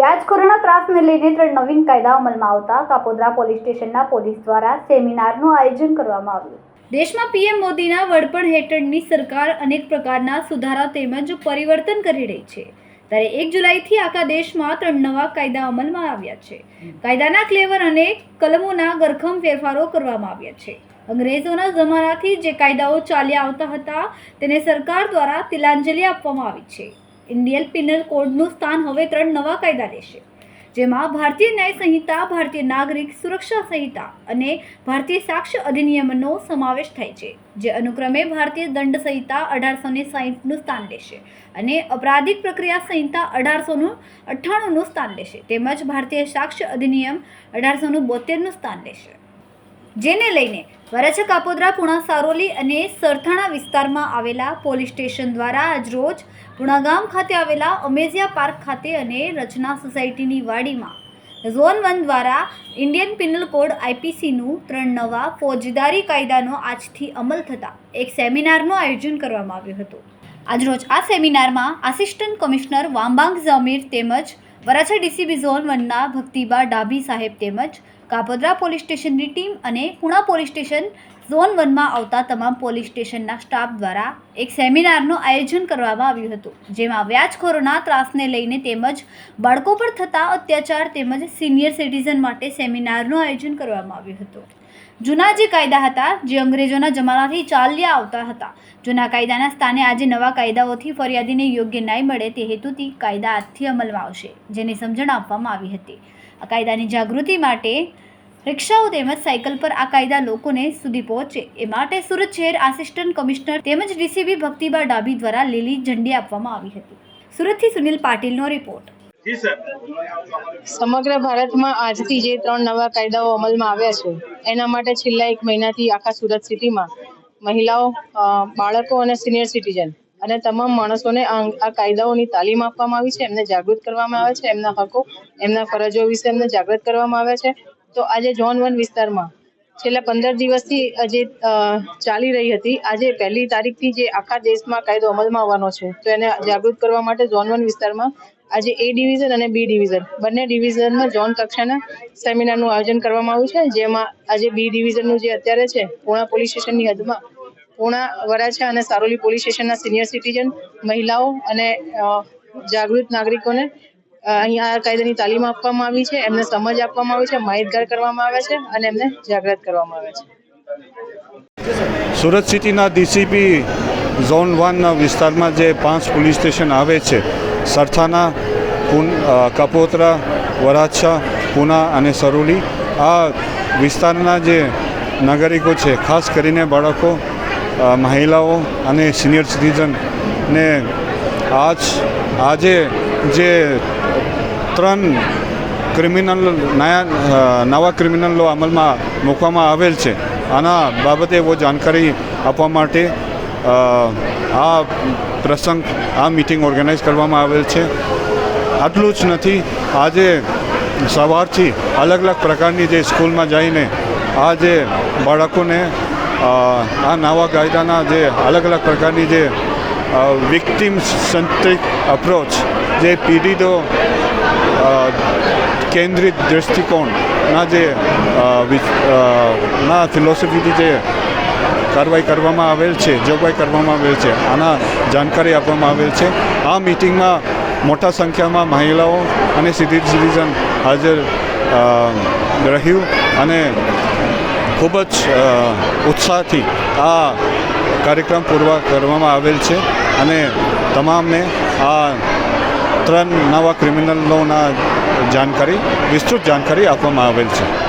વ્યાજખોરોના ત્રાસને લઈને ત્રણ નવીન કાયદા અમલમાં આવતા કાપોદ્રા પોલીસ સ્ટેશનના પોલીસ દ્વારા સેમિનારનું આયોજન કરવામાં આવ્યું. દેશમાં પીએમ મોદીના વડપણ હેઠળની સરકાર અનેક પ્રકારના સુધારા તેમજ પરિવર્તન કરી રહી છે. ત્યારે એક જુલાઈથી આખા દેશમાં ત્રણ નવા કાયદા અમલમાં આવ્યા છે. કાયદાના ક્લેવર અને કલમોના ગરખમ ફેરફારો કરવામાં આવ્યા છે. અંગ્રેજોના જમાનાથી જે કાયદાઓ ચાલ્યા આવતા હતા તેને સરકાર દ્વારા તિલાંજલિ આપવામાં આવી છે. ઇન્ડિયન પિનલ કોડનું સ્થાન હવે ત્રણ નવા કાયદા લેશે, જેમાં ભારતીય ન્યાય સંહિતા, ભારતીય નાગરિક સુરક્ષા સંહિતા અને ભારતીય સાક્ષ્ય અધિનિયમનો સમાવેશ થાય છે, જે અનુક્રમે ભારતીય દંડ સંહિતા અઢારસો ને સાહીઠનું સ્થાન લેશે અને અપરાધિક પ્રક્રિયા સંહિતા અઢારસોનું અઠ્ઠાણુંનું સ્થાન લેશે, તેમજ ભારતીય સાક્ષ્ય અધિનિયમ અઢારસોનું બોતેરનું સ્થાન લેશે. જેને લઈને વરાછા કાપોદ્રા, પુણા, સારોલી અને સરથાણા વિસ્તારમાં આવેલા પોલીસ સ્ટેશન દ્વારા આજરોજ પુણા ગામ ખાતે આવેલા અમેઝિયા પાર્ક ખાતે અને રચના સોસાયટીની વાડીમાં ઝોન વન દ્વારા ઇન્ડિયન પિનલ કોડ આઈપીસીનું ત્રણ નવા ફોજદારી કાયદાનો આજથી અમલ થતાં એક સેમિનારનું આયોજન કરવામાં આવ્યું હતું. આજરોજ આ સેમિનારમાં આસિસ્ટન્ટ કમિશનર વાંબાંગ ઝમીર તેમજ વરાછા ડીસીબી ઝોન વનના ભક્તિબા ડાભી સાહેબ તેમજ કાપોદ્રા પોલીસ સ્ટેશનની ટીમ અને પુણા પોલીસ સ્ટેશન ઝોન વનમાં આવતા તમામ પોલીસ સ્ટેશનના સ્ટાફ દ્વારા એક સેમિનારનું આયોજન કરવામાં આવ્યું હતું, જેમાં વ્યાજખોરોના ત્રાસને લઈને તેમજ બાળકો પર થતા અત્યાચાર તેમજ સિનિયર સિટીઝન માટે સેમિનારનું આયોજન કરવામાં આવ્યું હતું. જૂના જે કાયદા હતા, જે અંગ્રેજોના જમાનાથી ચાલ્યા આવતા હતા. જૂના કાયદાના સ્થાને આજે નવા કાયદાઓથી ફરિયાદીને યોગ્ય ન્યાય મળે તે હેતુથી કાયદા આજથી અમલમાં આવશે, જેની સમજણ આપવામાં આવી હતી. આ કાયદાની જાગૃતિ માટે રિક્ષાઓ તેમજ સાયકલ પર આ કાયદા લોકોને સુધી પહોંચે, એ માટે સુરત શહેર આસિસ્ટન્ટ કમિશનર તેમજ ડીસીબી ભક્તિબા ડાભી દ્વારા લીલી ઝંડી આપવામાં આવી હતી. સુરતથી સુનિલ પાટીલનો રિપોર્ટ. સમગ્ર ભારતમાં આજથી જે ત્રણ નવા કાયદાઓ અમલમાં આવ્યા છે, એના માટે છેલ્લા એક મહિનાથી આખા સુરત સિટીમાં મહિલાઓ બાળકો અને સિનિયર સિટીઝન અને તમામ માણસોને આ કાયદાઓની તાલીમ આપવામાં આવી છે, એમને જાગૃત કરવામાં આવે છે, એમના હકો, એમના ફરજો વિશે એમને જાગૃત કરવામાં આવે છે. તો આજે ઝોન વન વિસ્તારમાં છેલ્લા પંદર દિવસથી જે ચાલી રહી હતી. આજે પહેલી તારીખથી જે આખા દેશમાં કાયદો અમલમાં આવવાનો છે, તો એને જાગૃત કરવા માટે ઝોન વન વિસ્તારમાં આજે એ ડિવિઝન અને બી ડિવિઝન. બંને ડિવિઝનમાં ઝોન કક્ષાના સેમિનારનું આયોજન કરવામાં આવ્યું છે. જેમાં આજે બી ડિવિઝનનું જે અત્યારે છે, પૂણા પોલીસ સ્ટેશનની હદમાં, પૂણા, વરાછા અને સારોલી પોલીસ સ્ટેશનના સિનિયર સિટીઝન, મહિલાઓ અને જાગૃત નાગરિકોને અહીંયા આ કાયદાની તાલીમ આપવામાં આવી છે, એમને સમજ આપવામાં આવી છે, માહિતગાર કરવામાં આવે છે અને એમને જાગૃત કરવામાં આવે છે. સુરત સિટીના ડીસીપી ઝોન વન વિસ્તારમાં જે પાંચ પોલીસ સ્ટેશન આવે છે, સરથાના કપોતરા, વરાછા, પુના અને સરોલી, આ વિસ્તારના જે નાગરિકો છે, ખાસ કરીને બાળકો મહિલાઓ અને સિનિયર સિટીઝનને આજ, આજે જે ત્રણ ક્રિમિનલ નયા નવા ક્રિમિનલો અમલમાં મૂકવામાં આવેલ છે. આના બાબતે એવો જાણકારી આપવા માટે આ પ્રસંગ, આ મિટિંગ ઓર્ગેનાઇઝ કરવામાં આવેલ છે. આટલું જ નથી, આજે સવારથી અલગ અલગ પ્રકારની જે સ્કૂલમાં જઈને આ જે બાળકોને આ નવા કાયદાના જે અલગ અલગ પ્રકારની જે વિક્ટિમ સેન્ટ્રિક અપ્રોચ જે પીડિતો કેન્દ્રિત દૃષ્ટિકોણના જે ના ફિલોસોફીથી જે કાર્યવાહી કરવામાં આવેલ છે, જોગવાઈ કરવામાં આવેલ છે, આના જાણકારી આપવામાં આવેલ છે. આ મિટિંગમાં મોટા સંખ્યામાં મહિલાઓ અને સિટી સિટીઝન હાજર રહ્યું અને ખૂબ જ ઉત્સાહથી આ કાર્યક્રમ પૂર્વ કરવામાં આવેલ છે અને તમામને આ ત્રણ નવા ક્રિમિનલોના જાણકારી વિસ્તૃત જાણકારી આપવામાં આવેલ છે.